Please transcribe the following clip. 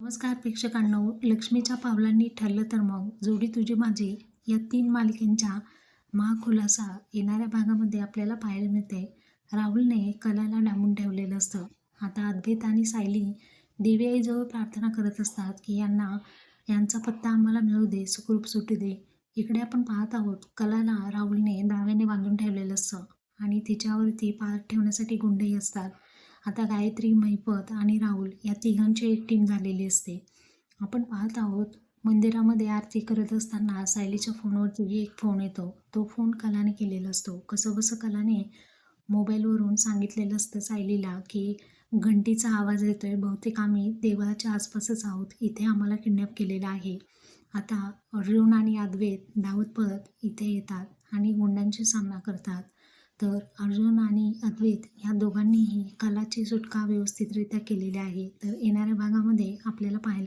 नमस्कार प्रेक्षकांनो लक्ष्मीच्या पावलांनी ठरलं तर मग जोडी तुझी माझी या तीन मालिकेंच्या महाखुलासा येणाऱ्या भागामध्ये आपल्याला पाहायला मिळते. राहुलने कलाला डांबून ठेवलेलं असतं. आता अद्वैत आणि सायली देवी आईजवळ प्रार्थना करत असतात की यांना यांचा पत्ता आम्हाला मिळू दे सुखरूप सुटू दे. इकडे आपण पाहत आहोत कलाला राहुलने दाव्याने बांधून ठेवलेलं असतं आणि तिच्यावरती पार ठेवण्यासाठी गुंडही असतात. आता गायत्री महिपत आणि राहुल या तिघांची एक टीम झालेली असते. आपण पाहत आहोत मंदिरामध्ये आरती करत असताना सायलीच्या फोनवरती एक फोन येतो. तो फोन कलाने केलेला असतो. कसंबसं कलाने मोबाईलवरून सांगितलेलं असतं सायलीला की घंटीचा आवाज येतोय. बहुतेक आम्ही देवळाच्या आसपासच आहोत. इथे आम्हाला किडनॅप केलेला आहे. आता अर्जुन आणि अद्वैत धावत पळत इथे येतात आणि गुंडांशी सामना करतात. तर अर्जुन आणि अद्वैत ह्या दोघांनीही कलाची सुटका व्यवस्थितरित्या केलेली आहे. तर येणाऱ्या भागामध्ये आपल्याला पाहायला